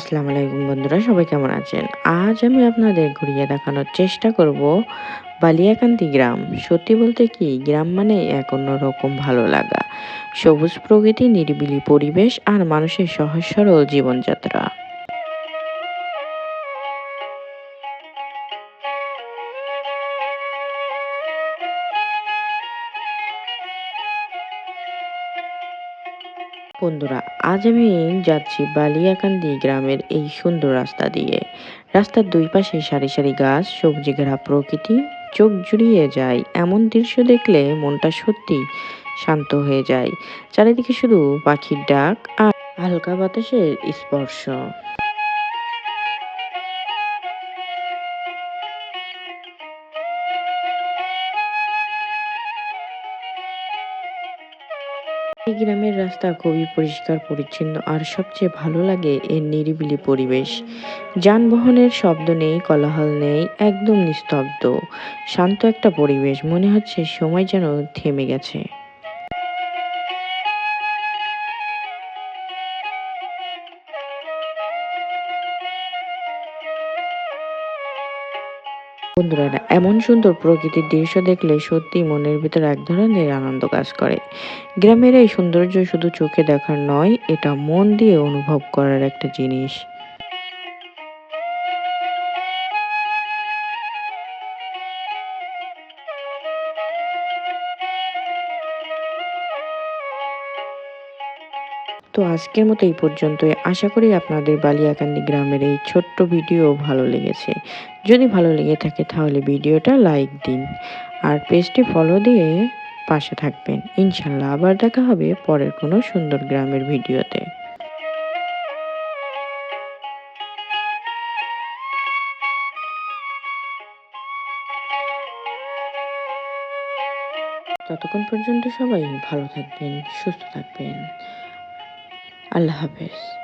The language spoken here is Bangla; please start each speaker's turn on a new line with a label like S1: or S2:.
S1: আসসালামু আলাইকুম বন্ধুরা, সবাই কেমন আছেন? আজ আমি আপনাদের ঘুরিয়ে দেখানোর চেষ্টা করব বালিয়াকান্তি গ্রাম। সত্যি বলতে কি, গ্রাম মানে এক অন্যরকম ভালো লাগা। সবুজ প্রকৃতি, নিরিবিলি পরিবেশ আর মানুষের সহজ সরল জীবনযাত্রা। বন্ধুরা, আজ আমি যাচ্ছি বালিয়াকান্দি গ্রামের এই সুন্দর রাস্তা দিয়ে। রাস্তার দুই পাশে সারি সারি গাছ, সবজি ঘেরা প্রকৃতি, চোখ জুড়িয়ে যায় এমন দৃশ্য দেখলে মনটা সত্যি শান্ত হয়ে যায়। চারিদিকে শুধু পাখির ডাক আর হালকা বাতাসের স্পর্শ। এই গ্রামের রাস্তা খুবই পরিষ্কার, পরিচ্ছন্ন আর সবচেয়ে ভালো লাগে এর নিরিবিলি পরিবেশ। যানবাহনের শব্দ নেই, কলাহল নেই, একদম নিস্তব্ধ। শান্ত একটা পরিবেশ, মনে হচ্ছে সময় যেন থেমে গেছে। বন্ধুরা এমন সুন্দর প্রকৃতির দৃশ্য দেখলে সত্যি মনের ভিতর এক ধরনের আনন্দ কাজ করে। গ্রামের এই সৌন্দর্য শুধু চোখে দেখার নয়, এটা মন দিয়ে অনুভব করার একটা জিনিস। তো আজকের মতো এই পর্যন্তই। আশা করি আপনাদের বালিয়াকান্দি গ্রামের এই ছোট্ট ভিডিও ভালো লেগেছে। যদি ভালো লেগে থাকে তাহলে ভিডিওটা লাইক দিন আর পেজটি ফলো দিয়ে পাশে থাকবেন। ইনশাল্লাহ আবার দেখা হবে পরের কোনো সুন্দর গ্রামের ভিডিওতে। ততক্ষণ পর্যন্ত সবাই ভালো থাকবেন, সুস্থ থাকবেন। আল্লাহ হাফেজ।